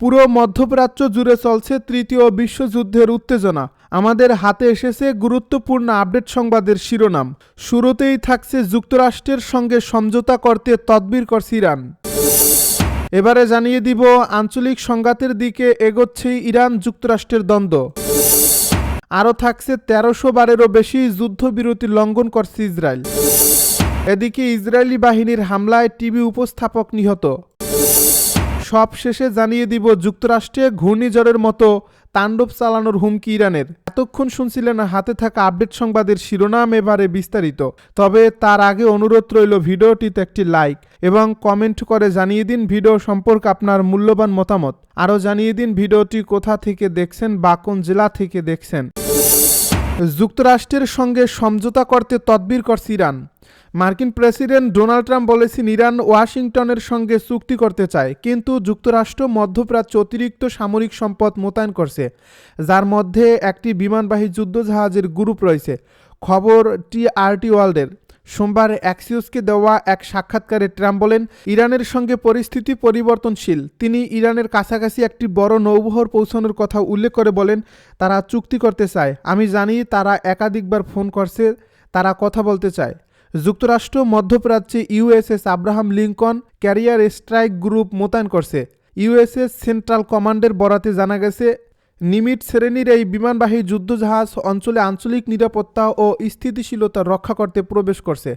পুরো মধ্যপ্রাচ্য জুড়ে চলছে তৃতীয় বিশ্বযুদ্ধের উত্তেজনা। আমাদের হাতে এসেছে গুরুত্বপূর্ণ আপডেট সংবাদের শিরোনাম। শুরুতেই থাকছে যুক্তরাষ্ট্রের সঙ্গে সমঝোতা করতে তদবির করছে ইরান। এবারে জানিয়ে দিব, আঞ্চলিক সংঘাতের দিকে এগোচ্ছে ইরান যুক্তরাষ্ট্রের দ্বন্দ্ব। আরও থাকছে তেরোশো বারেরও বেশি যুদ্ধবিরতি লঙ্ঘন করছে ইসরায়েল। এদিকে ইসরায়েলি বাহিনীর হামলায় টিভি উপস্থাপক নিহত। সব শেষে জানিয়ে দিব, যুক্তরাষ্ট্রে ঘূর্ণিঝড়ের মতো তাণ্ডব চালানোর হুমকি ইরানের। এতক্ষণ শুনছিলেন হাতে থাকা আপডেট সংবাদের শিরোনাম এবারে বিস্তারিত। তবে তার আগে অনুরোধ রইল ভিডিওটিতে একটি লাইক এবং কমেন্ট করে জানিয়ে দিন ভিডিও সম্পর্কে আপনার মূল্যবান মতামত। আরও জানিয়ে দিন ভিডিওটি কোথা থেকে দেখছেন বা কোন জেলা থেকে দেখছেন। যুক্তরাষ্ট্রের সঙ্গে সমঝোতা করতে তদবির করছে ইরান। মার্কিন প্রেসিডেন্ট ডোনাল্ড ট্রাম্প বলেছেন ইরান ওয়াশিংটনের সঙ্গে চুক্তি করতে চায়, কিন্তু যুক্তরাষ্ট্র মধ্যপ্রাচ্য অতিরিক্ত সামরিক সম্পদ মোতায়েন করছে, যার মধ্যে একটি বিমানবাহী যুদ্ধজাহাজের গ্রুপ রয়েছে। খবর টিআরটি ওয়ার্ল্ডের। সোমবার অ্যাক্সিউসকে দেওয়া এক সাক্ষাৎকারে ট্রাম্প বলেন, ইরানের সঙ্গে পরিস্থিতি পরিবর্তনশীল। তিনি ইরানের কাছাকাছি একটি বড় নৌবহর পৌঁছানোর কথা উল্লেখ করে বলেন, তারা চুক্তি করতে চায়। আমি জানি তারা একাধিকবার ফোন করছে, তারা কথা বলতে চায়। যুক্তরাষ্ট্র, মধ্যপ্রাচ্যে USS Abraham Lincoln carrier strike group মোতায়েন করছে। ইউএসএস সেন্ট্রাল কমান্ডের বরাতে জানা গেছে, নিমিট শ্রেণির এই বিমানবাহী যুদ্ধজাহাজ অঞ্চলে আঞ্চলিক নিরাপত্তা ও স্থিতিশীলতা রক্ষা করতে প্রবেশ করছে।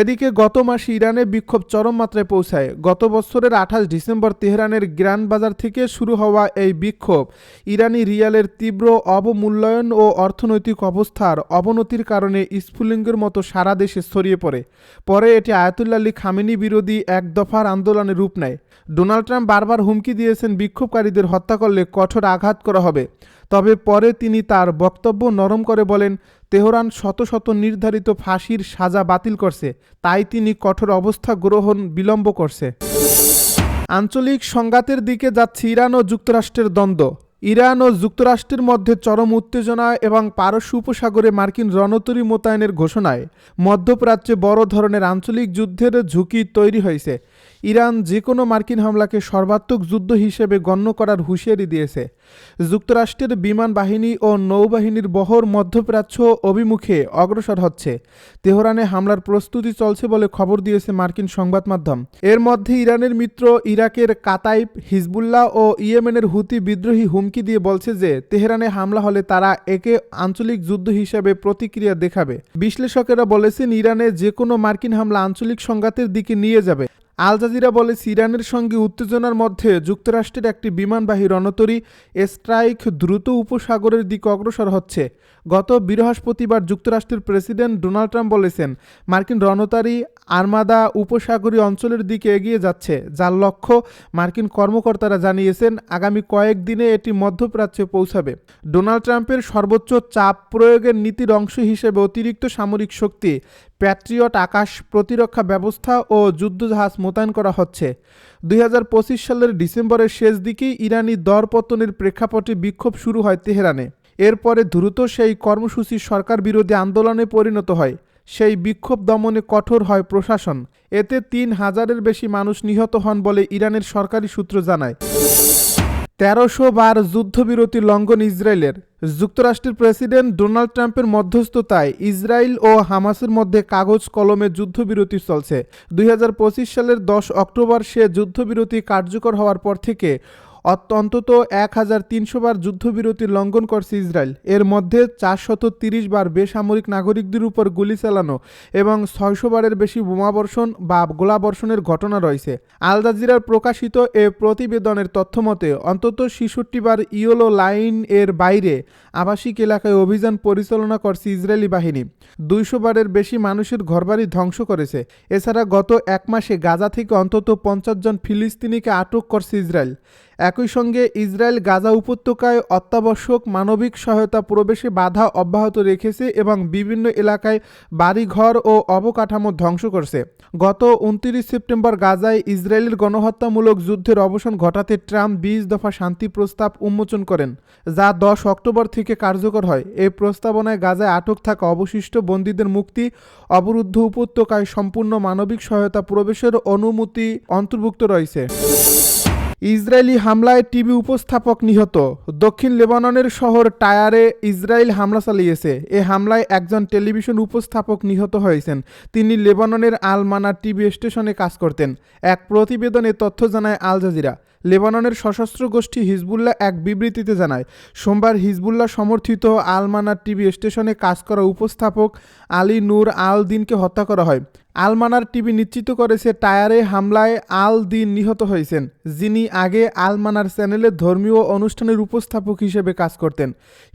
এদিকে গত মাসে ইরানে বিক্ষোভ চরম মাত্রায় পৌঁছায়। গত বছরের আঠাশ ডিসেম্বর তেহরানের গ্র্যান্ড বাজার থেকে শুরু হওয়া এই বিক্ষোভ ইরানি রিয়ালের তীব্র অবমূল্যায়ন ও অর্থনৈতিক অবস্থার অবনতির কারণে স্ফুলিঙ্গের মতো সারা দেশে ছড়িয়ে পড়ে। পরে এটি আয়াতুল্লাহ আলী খামেনি বিরোধী এক দফার আন্দোলনে রূপ নেয়। ডোনাল্ড ট্রাম্প বারবার হুমকি দিয়েছেন বিক্ষোভকারীদের হত্যা করলে কঠোর আঘাত করা হবে। তবে পরে তিনি তার বক্তব্য নরম করে বলেন, তেহরান শত শত নির্ধারিত ফাঁসির সাজা বাতিল করছে। তাই তিনি কঠোর অবস্থা গ্রহণ বিলম্ব করছে। আঞ্চলিক সংঘাতের দিকে যাচ্ছে ইরান ও যুক্তরাষ্ট্রের দ্বন্দ্ব। ইরান ও যুক্তরাষ্ট্রের মধ্যে চরম উত্তেজনা এবং পারস্য উপসাগরে মার্কিন রণতরী মোতায়েনের ঘোষণায় মধ্যপ্রাচ্যে বড় ধরনের আঞ্চলিক যুদ্ধের ঝুঁকি তৈরি হয়েছে। ইরান যে কোনো মার্কিন হামলাকে সর্বাত্মক যুদ্ধ হিসেবে গণ্য করার হুঁশিয়ারি দিয়েছে। যুক্তরাষ্ট্রের বিমান বাহিনী ও নৌবাহিনীর বহর মধ্যপ্রাচ্য অভিমুখে অগ্রসর হচ্ছে। তেহরানে হামলার প্রস্তুতি চলছে বলে খবর দিয়েছে মার্কিন সংবাদ মাধ্যম। এর মধ্যে ইরানের মিত্র ইরাকের কাতাইব, হিজবুল্লাহ ও ইয়েমেনের হুতি বিদ্রোহী হুমকি দিয়ে বলছে যে, তেহরানে হামলা হলে তারা একে আঞ্চলিক যুদ্ধ হিসেবে প্রতিক্রিয়া দেখাবে। বিশ্লেষকেরা বলেছেন, ইরানে যে কোনো মার্কিন হামলা আঞ্চলিক সংঘাতের দিকে নিয়ে যাবে। আল জাজিরা বলে ইরানের সঙ্গে উত্তেজনার মধ্যে যুক্তরাষ্ট্রের একটি বিমানবাহী রণতরী স্ট্রাইক দ্রুত উপসাগরের দিকে অগ্রসর হচ্ছে। গত বৃহস্পতিবার যুক্তরাষ্ট্রের প্রেসিডেন্ট ডোনাল্ড ট্রাম্প বলেছেন, মার্কিন রণতারী আর্মাদা উপসাগরীয় অঞ্চলের দিকে এগিয়ে যাচ্ছে, যার লক্ষ্য মার্কিন কর্মকর্তারা জানিয়েছেন, আগামী কয়েকদিনে এটি মধ্যপ্রাচ্যে পৌঁছাবে। ডোনাল্ড ট্রাম্পের সর্বোচ্চ চাপ প্রয়োগের নীতির অংশ হিসেবে অতিরিক্ত সামরিক শক্তি প্যাট্রিয়ট আকাশ প্রতিরক্ষা ব্যবস্থা ও যুদ্ধজাহাজ মোতায়েন করা হচ্ছে। দুই হাজার পঁচিশ সালের ডিসেম্বরের শেষ দিকেই ইরানি দরপতনের প্রেক্ষাপটে বিক্ষোভ শুরু হয় তেহরানে। এরপরে দ্রুত সেই কর্মসূচি সরকার বিরোধী আন্দোলনে পরিণত হয়। সেই বিক্ষোভ দমনে কঠোর হয় প্রশাসন। এতে তিন হাজারের বেশি মানুষ নিহত হন বলে ইরানের সরকারি সূত্র জানায়। তেরোশো বার যুদ্ধবিরতি লঙ্ঘন ইসরায়েলের। যুক্তরাষ্ট্রের প্রেসিডেন্ট ডোনাল্ড ট্রাম্পের মধ্যস্থতায় ইসরায়েল ও হামাসের মধ্যে কাগজ কলমে যুদ্ধবিরতি চলছে। দুই হাজার পঁচিশ সালের দশ অক্টোবর সে যুদ্ধবিরতি কার্যকর হওয়ার পর থেকে অন্তত এক হাজার তিনশো বার যুদ্ধবিরতি লঙ্ঘন করছে ইসরায়েল। এর মধ্যে চারশত তিরিশ বার বেসামরিক নাগরিকদের উপর গুলি চালানো এবং ছয়শো বারের বেশি বোমাবর্ষণ বা গোলাবর্ষণের ঘটনা রয়েছে। আল জাজিরার প্রকাশিত এ প্রতিবেদনের তথ্যমতে অন্তত ছেষট্টি বার ইয়োলো লাইন এর বাইরে আবাসিক এলাকায় অভিযান পরিচালনা করছে ইসরায়েলি বাহিনী। দুইশো বারের বেশি মানুষের ঘরবাড়ি ধ্বংস করেছে। এছাড়া গত এক মাসে গাজা থেকে অন্তত পঞ্চাশ জন ফিলিস্তিনিকে আটক করছে ইসরায়েল। একই সঙ্গে ইসরায়েল গাজা উপত্যকায় অত্যাবশ্যক মানবিক সহায়তা প্রবেশে বাধা অব্যাহত রেখেছে এবং বিভিন্ন এলাকায় বাড়িঘর ও অবকাঠামো ধ্বংস করছে। গত উনত্রিশ সেপ্টেম্বর গাজায় ইসরায়েলের গণহত্যামূলক যুদ্ধের অবসান ঘটাতে ট্রাম্প বিশ দফা শান্তি প্রস্তাব উন্মোচন করেন, যা দশ অক্টোবর থেকে কার্যকর হয়। এই প্রস্তাবনায় গাজায় আটক থাকা অবশিষ্ট বন্দীদের মুক্তি, অবরুদ্ধ উপত্যকায় সম্পূর্ণ মানবিক সহায়তা প্রবেশের অনুমতি অন্তর্ভুক্ত রয়েছে। ইসরায়েলি হামলায় টিভি উপস্থাপক নিহত। দক্ষিণ লেবাননের শহর টায়ারে ইসরায়েল হামলা চালিয়েছে। এ হামলায় একজন টেলিভিশন উপস্থাপক নিহত হয়েছেন। তিনি লেবাননের আলমানা টিভি স্টেশনে কাজ করতেন। এক প্রতিবেদনে তথ্য জানায় আল জাজিরা। লেবাননের সশস্ত্র গোষ্ঠী হিজবুল্লাহ এক বিবৃতিতে জানায়, সোমবার হিজবুল্লাহ সমর্থিত আলমানার টিভি স্টেশনে কাজ করা উপস্থাপক আলী নূর আল দিনকে হত্যা করা হয়। আলমানার টিভি নিশ্চিত করেছে, টায়ারে হামলায় আল দিন নিহত হয়েছেন, যিনি আগে আলমানার চ্যানেলে ধর্মীয় অনুষ্ঠানের উপস্থাপক হিসেবে কাজ করতেন।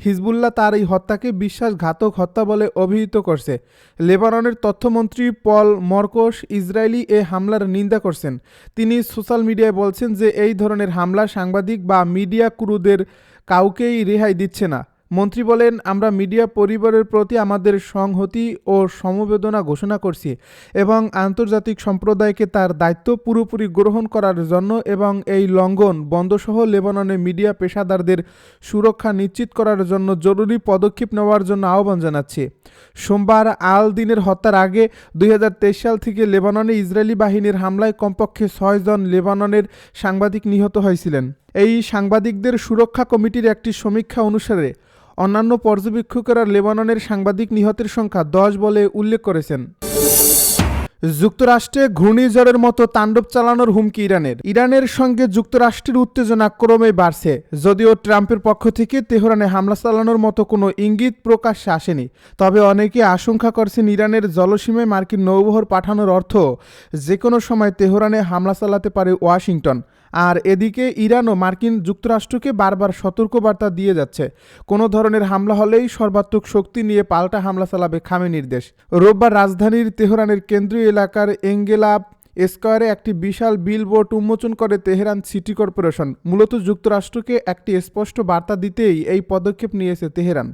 হিজবুল্লাহ তার এই হত্যাকে বিশ্বাসঘাতক হত্যা বলে অভিহিত করছে। লেবাননের তথ্যমন্ত্রী পল মর্কোস ইসরায়েলি এ হামলার নিন্দা করছেন। তিনি সোশ্যাল মিডিয়ায় বলছেন যে, এই ধরনের হামলা সাংবাদিক বা মিডিয়া ক্রুদের কাউকেই রেহাই দিচ্ছে না। মন্ত্রী বলেন, আমরা মিডিয়া পরিবারের প্রতি আমাদের সংহতি ও সমবেদনা ঘোষণা করছি এবং আন্তর্জাতিক সম্প্রদায়কে তার দায়িত্ব পুরোপুরি গ্রহণ করার জন্য এবং এই লঙ্ঘন বন্ধসহ লেবাননে মিডিয়া পেশাদারদের সুরক্ষা নিশ্চিত করার জন্য জরুরি পদক্ষেপ নেওয়ার জন্য আহ্বান জানাচ্ছি। সোমবার আল দিনের হত্যার আগে দুই হাজার তেইশ সাল থেকে লেবাননে ইসরায়েলি বাহিনীর হামলায় কমপক্ষে ছয়জন লেবাননের সাংবাদিক নিহত হয়েছিলেন। এই সাংবাদিকদের সুরক্ষা কমিটির একটি সমীক্ষা অনুসারে অন্যান্য পর্যবেক্ষকেরা লেবাননের সাংবাদিক নিহতের সংখ্যা দশ বলে উল্লেখ করেছেন। যুক্তরাষ্ট্রে ঘূর্ণিঝড়ের মতো তাণ্ডব চালানোর হুমকি ইরানের। ইরানের সঙ্গে যুক্তরাষ্ট্রের উত্তেজনা ক্রমে বাড়ছে, যদিও ট্রাম্পের পক্ষ থেকে তেহরানে হামলা চালানোর মতো কোনো ইঙ্গিত প্রকাশ্যে আসেনি। তবে অনেকে আশঙ্কা করছেন ইরানের জলসীমায় মার্কিন নৌবহর পাঠানোর অর্থ যে কোনো সময় তেহরানে হামলা চালাতে পারে ওয়াশিংটন। আর এদিকে ইরানও মার্কিন যুক্তরাষ্ট্রকে বারবার সতর্কবার্তা দিয়ে যাচ্ছে। কোনো ধরনের হামলা হলেই সর্বাত্মক শক্তি নিয়ে পাল্টা হামলা চালাবে খামে নির্দেশ। রোববার রাজধানীর তেহরানের কেন্দ্রীয় এলাকার এঙ্গেলাব স্কয়ারে একটি বিশাল বিলবোর্ড উন্মোচন করে তেহরান সিটি কর্পোরেশন। মূলত যুক্তরাষ্ট্রকে একটি স্পষ্ট বার্তা দিতেই এই পদক্ষেপ নিয়েছে তেহরান।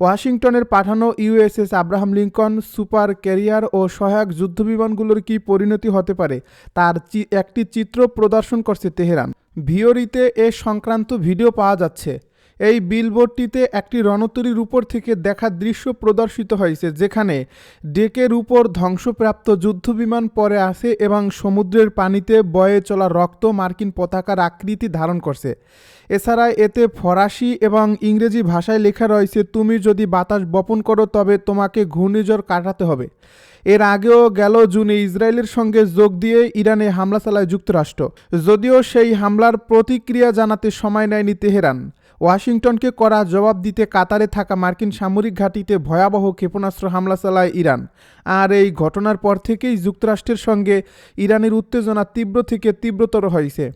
ওয়াশিংটনের পাঠানো USS Abraham Lincoln, super carrier ও সহায়ক যুদ্ধবিমানগুলোর কী পরিণতি হতে পারে, তার একটি চিত্র প্রদর্শন করছে তেহরান। ভিওরিতে এ সংক্রান্ত ভিডিও পাওয়া যাচ্ছে। এই বিলবোর্ডটিতে একটি রণতরীর উপর থেকে দেখা দৃশ্য প্রদর্শিত হয়েছে, যেখানে ডেকের উপর ধ্বংসপ্রাপ্ত যুদ্ধবিমান পরে আসে এবং সমুদ্রের পানিতে বয়ে চলা রক্ত মার্কিন পতাকার আকৃতি ধারণ করছে। এছাড়া এতে ফরাসি এবং ইংরেজি ভাষায় লেখা রয়েছে, তুমি যদি বাতাস বপন করো, তবে তোমাকে ঘূর্ণিঝড় কাটাতে হবে। এর আগেও গেল জুনে ইসরায়েলের সঙ্গে যোগ দিয়ে ইরানে হামলা চালায় যুক্তরাষ্ট্র। যদিও সেই হামলার প্রতিক্রিয়া জানাতে সময় নেয়নি তেহরান। ওয়াশিংটনকে করা জবাব দিতে কাতারে থাকা মার্কিন সামরিক ঘাঁটিতে ভয়াবহ ক্ষেপণাস্ত্র হামলা চালায় ইরান। আর এই ঘটনার পর থেকেই যুক্তরাষ্ট্রের সঙ্গে ইরানের উত্তেজনা তীব্র থেকে তীব্রতর হয়েছে।